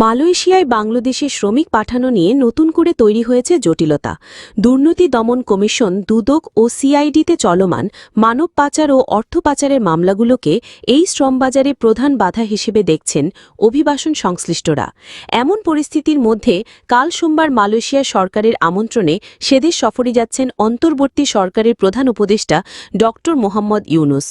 মালয়েশিয়ায় বাংলাদেশে শ্রমিক পাঠানো নিয়ে নতুন করে তৈরি হয়েছে জটিলতা। দুর্নীতি দমন কমিশন দুদক ও সিআইডিতে চলমান মানব পাচার ও অর্থ পাচারের মামলাগুলোকে এই শ্রমবাজারে প্রধান বাধা হিসেবে দেখছেন অভিবাসন সংশ্লিষ্টরা। এমন পরিস্থিতির মধ্যে কাল সোমবার মালয়েশিয়া সরকারের আমন্ত্রণে সেদেশ সফরে যাচ্ছেন অন্তর্বর্তী সরকারের প্রধান উপদেষ্টা ড মোহাম্মদ ইউনুস।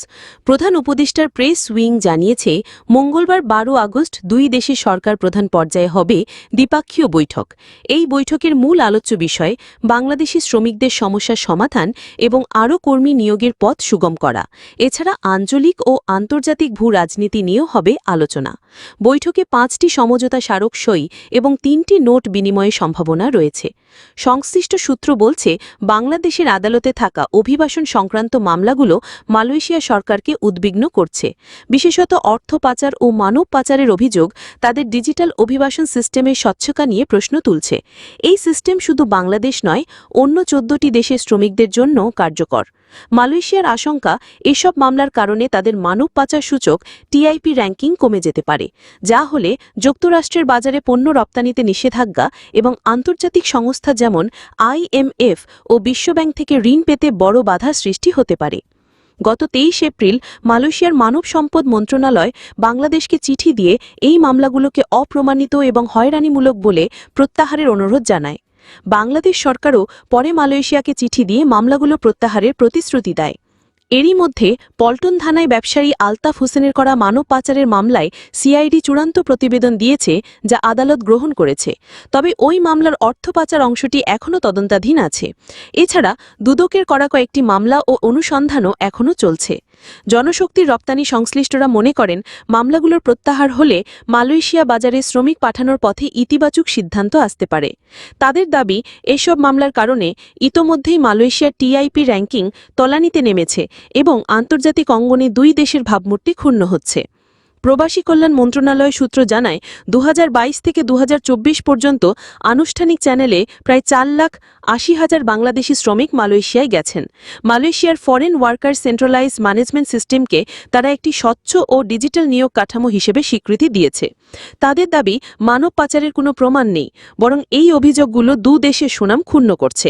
প্রধান উপদেষ্টার প্রেস উইং জানিয়েছে, মঙ্গলবার বারো আগস্ট দুই দেশের সরকার প্রধান পর্যায়ে হবে দ্বিপাক্ষীয় বৈঠক। এই বৈঠকের মূল আলোচ্য বিষয় বাংলাদেশি শ্রমিকদের সমস্যার সমাধান এবং আরও কর্মী নিয়োগের পথ সুগম করা। এছাড়া আঞ্চলিক ও আন্তর্জাতিক ভূ রাজনীতি নিয়েও হবে আলোচনা। বৈঠকে পাঁচটি সমঝোতা স্মারক সই এবং তিনটি নোট বিনিময়ের সম্ভাবনা রয়েছে। সংশ্লিষ্ট সূত্র বলছে, বাংলাদেশের আদালতে থাকা অভিবাসন সংক্রান্ত মামলাগুলো মালয়েশিয়া সরকারকে উদ্বিগ্ন করছে। বিশেষত অর্থ পাচার ও মানব পাচারের অভিযোগ তাদের ডিজিটাল অভিবাসন সিস্টেমের স্বচ্ছতা নিয়ে প্রশ্ন তুলছে। এই সিস্টেম শুধু বাংলাদেশ নয়, অন্য চোদ্দটি দেশের শ্রমিকদের জন্য কার্যকর। মালয়েশিয়ার আশঙ্কা, এসব মামলার কারণে তাদের মানব পাচার সূচক টিআইপি র্যাঙ্কিং কমে যেতে পারে, যা হলে যুক্তরাষ্ট্রের বাজারে পণ্য রপ্তানিতে নিষেধাজ্ঞা এবং আন্তর্জাতিক সংস্থা যেমন আইএমএফ ও বিশ্বব্যাংক থেকে ঋণ পেতে বড় বাধা সৃষ্টি হতে পারে। গত তেইশ এপ্রিল মালয়েশিয়ার মানব সম্পদ মন্ত্রণালয় বাংলাদেশকে চিঠি দিয়ে এই মামলাগুলোকে অপ্রমাণিত এবং হয়রানিমূলক বলে প্রত্যাহারের অনুরোধ জানায়। বাংলাদেশ সরকারও পরে মালয়েশিয়াকে চিঠি দিয়ে মামলাগুলো প্রত্যাহারের প্রতিশ্রুতি দেয়। এরই মধ্যে পল্টন থানায় ব্যবসায়ী আলতাফ হোসেনের করা মানব পাচারের মামলায় সিআইডি চূড়ান্ত প্রতিবেদন দিয়েছে, যা আদালত গ্রহণ করেছে। তবে ওই মামলার অর্থ পাচার অংশটি এখনও তদন্তাধীন আছে। এছাড়া দুদকের করা কয়েকটি মামলা ও অনুসন্ধানও এখনও চলছে। জনশক্তির রপ্তানি সংশ্লিষ্টরা মনে করেন, মামলাগুলোর প্রত্যাহার হলে মালয়েশিয়া বাজারে শ্রমিক পাঠানোর পথে ইতিবাচক সিদ্ধান্ত আসতে পারে। তাদের দাবি, এসব মামলার কারণে ইতোমধ্যেই মালয়েশিয়ার টিআইপি র্যাঙ্কিং তলানিতে নেমেছে এবং আন্তর্জাতিক অঙ্গনে দুই দেশের ভাবমূর্তি ক্ষুণ্ণ হচ্ছে। প্রবাসী কল্যাণ মন্ত্রণালয় সূত্র জানায় দু হাজার বাইশ থেকে দু হাজার চব্বিশ পর্যন্ত আনুষ্ঠানিক চ্যানেলে প্রায় চার লাখ আশি হাজার বাংলাদেশি শ্রমিক মালয়েশিয়ায় গেছেন। মালয়েশিয়ার ফরেন ওয়ার্কার সেন্ট্রালাইজ ম্যানেজমেন্ট সিস্টেমকে তারা একটি স্বচ্ছ ও ডিজিটাল নিয়োগ কাঠামো হিসেবে স্বীকৃতি দিয়েছে। তাদের দাবি, মানব পাচারের কোনো প্রমাণ নেই, বরং এই অভিযোগগুলো দু দেশের সুনাম ক্ষুণ্ণ করছে।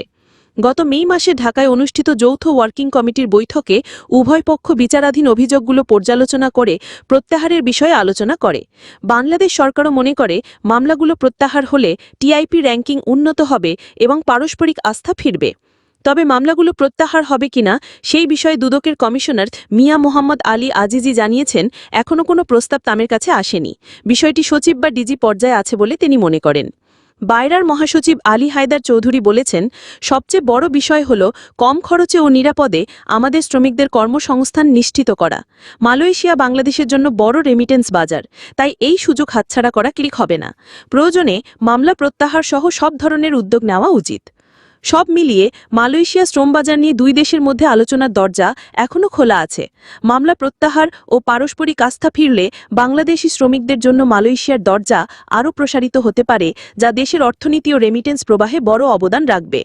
গত মে মাসে ঢাকায় অনুষ্ঠিত যৌথ ওয়ার্কিং কমিটির বৈঠকে উভয় পক্ষ বিচারাধীন অভিযোগগুলো পর্যালোচনা করে প্রত্যাহারের বিষয়ে আলোচনা করে। বাংলাদেশ সরকারও মনে করে, মামলাগুলো প্রত্যাহার হলে টিআইপি র্যাঙ্কিং উন্নত হবে এবং পারস্পরিক আস্থা ফিরবে। তবে মামলাগুলো প্রত্যাহার হবে কিনা, সেই বিষয়ে দুদকের কমিশনার মিয়া মোহাম্মদ আলী আজিজি জানিয়েছেন, এখনও কোনো প্রস্তাব তামের কাছে আসেনি। বিষয়টি সচিব বা ডিজি পর্যায়ে আছে বলে তিনি মনে করেন। বাইরার মহাসচিব আলী হায়দার চৌধুরী বলেছেন, সবচেয়ে বড় বিষয় হল কম খরচে ও নিরাপদে আমাদের শ্রমিকদের কর্মসংস্থান নিশ্চিত করা। মালয়েশিয়া বাংলাদেশের জন্য বড় রেমিটেন্স বাজার, তাই এই সুযোগ হাতছাড়া করা ক্লিক হবে না। প্রয়োজনে মামলা প্রত্যাহার সহ সব ধরনের উদ্যোগ নেওয়া উচিত। সব মিলিয়ে মালয়েশিয়া শ্রমবাজার নিয়ে দুই দেশের মধ্যে আলোচনার দরজা এখনও খোলা আছে। মামলা প্রত্যাহার ও পারস্পরিক আস্থা ফিরলে বাংলাদেশি শ্রমিকদের জন্য মালয়েশিয়ার দরজা আরও প্রসারিত হতে পারে, যা দেশের অর্থনীতি ও রেমিটেন্স প্রবাহে বড় অবদান রাখবে।